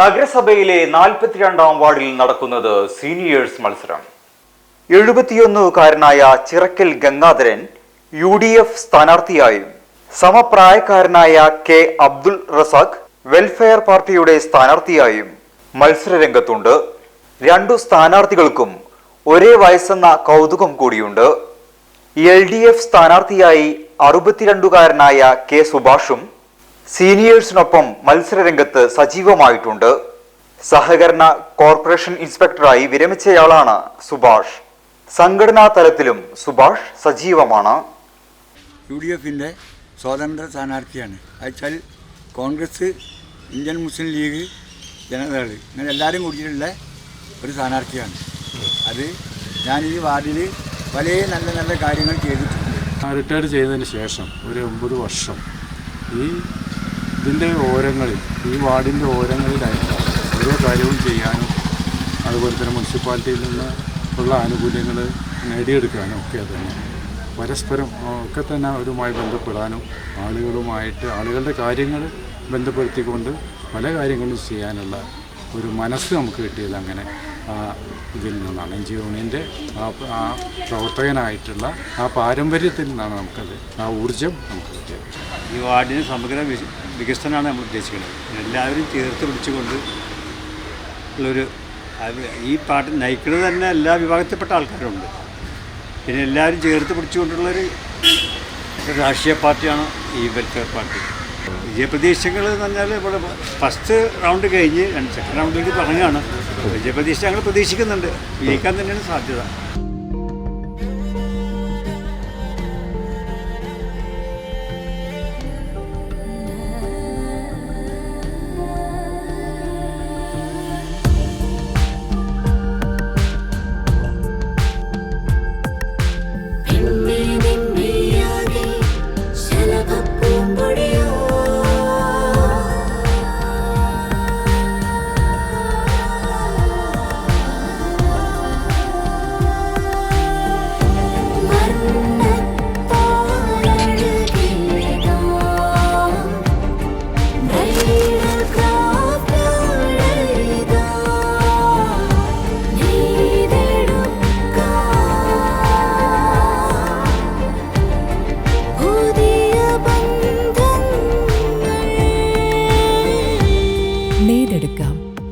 നഗരസഭയിലെ നാൽപ്പത്തിരണ്ടാം വാർഡിൽ നടക്കുന്നത് സീനിയേഴ്സ് മത്സരം. എഴുപത്തിയൊന്നുകാരനായ Chirakkal Gangadharan U D F സ്ഥാനാർത്ഥിയായും സമപ്രായക്കാരനായ K Abdul Razak welfare party സ്ഥാനാർത്ഥിയായും മത്സരരംഗത്തുണ്ട്. രണ്ടു സ്ഥാനാർത്ഥികൾക്കും ഒരേ വയസ്സെന്ന കൗതുകം കൂടിയുണ്ട്. എൽ ഡി എഫ് സ്ഥാനാർത്ഥിയായി അറുപത്തിരണ്ടുകാരനായ കെ സുഭാഷും സീനിയേഴ്സിനൊപ്പം മത്സരരംഗത്ത് സജീവമായിട്ടുണ്ട്. സഹകരണ കോർപ്പറേഷൻ ഇൻസ്പെക്ടറായി വിരമിച്ചയാളാണ് സുഭാഷ്. സംഘടനാ തലത്തിലും സുഭാഷ് സജീവമാണ്. യു ഡി എഫിന്റെ സ്വതന്ത്ര സ്ഥാനാർത്ഥിയാണ്. അയച്ചാൽ കോൺഗ്രസ് ഇന്ത്യൻ മുസ്ലിം ലീഗ് ജനതാദൾ ഇങ്ങനെ എല്ലാവരും കൂടിയിട്ടുള്ള ഒരു സ്ഥാനാർത്ഥിയാണ്. അത് ഞാൻ ഈ വാർഡിൽ പല നല്ല നല്ല കാര്യങ്ങൾ ചെയ്തിട്ടുണ്ട്. റിട്ടയർ ചെയ്തതിന് ശേഷം ഒരു ഒമ്പത് വർഷം ഈ ഇതിന്റെ ഓരങ്ങളിൽ ഈ വാർഡിന്റെ ഓരങ്ങളിലായിട്ട് ഓരോ കാര്യവും ചെയ്യാനും അതുപോലെ തന്നെ മുനിസിപ്പാലിറ്റിയിൽ നിന്ന് ഉള്ള ആനുകൂല്യങ്ങൾ നേടിയെടുക്കാനും ഒക്കെ തന്നെ പരസ്പരം ഒക്കെ തന്നെ അവരുമായി ബന്ധപ്പെടാനും ആളുകളുമായിട്ട് ആളുകളുടെ കാര്യങ്ങൾ ബന്ധപ്പെടുത്തിക്കൊണ്ട് പല കാര്യങ്ങളും ചെയ്യാനുള്ള ഒരു മനസ്സ് നമുക്ക് കിട്ടിയത് അങ്ങനെ ഇതിൽ നിന്നാണ്. എൻ ജി യൂണിയന്റെ ആ പ്രവർത്തകനായിട്ടുള്ള ആ പാരമ്പര്യത്തിൽ നിന്നാണ് നമുക്കത് ആ ഊർജം നമുക്ക് കിട്ടിയത്. ഈ വാർഡിന് സമഗ്ര വികസനമാണ് നമ്മൾ ഉദ്ദേശിക്കുന്നത്. എല്ലാവരും ചേർത്ത് പിടിച്ചുകൊണ്ട് ഉള്ളൊരു ഈ പാട്ട് നയിക്കുന്നത് തന്നെ എല്ലാ വിഭാഗത്തിൽപ്പെട്ട ആൾക്കാരുണ്ട്. പിന്നെ എല്ലാവരും ചേർത്ത് പിടിച്ചുകൊണ്ടുള്ളൊരു രാഷ്ട്രീയ പാർട്ടിയാണ് ഈ വെൽഫെയർ പാർട്ടി വിജയപ്രതീക്ഷകൾ എന്ന് പറഞ്ഞാൽ ഇവിടെ ഫസ്റ്റ് റൗണ്ട് കഴിഞ്ഞ് സെക്കൻഡ് റൗണ്ടിലേക്ക് തുടങ്ങുകയാണ് വിജയപ്രതീക്ഷ ഞങ്ങൾ പ്രതീക്ഷിക്കുന്നുണ്ട്. വിജയിക്കാൻ തന്നെയാണ് സാധ്യത.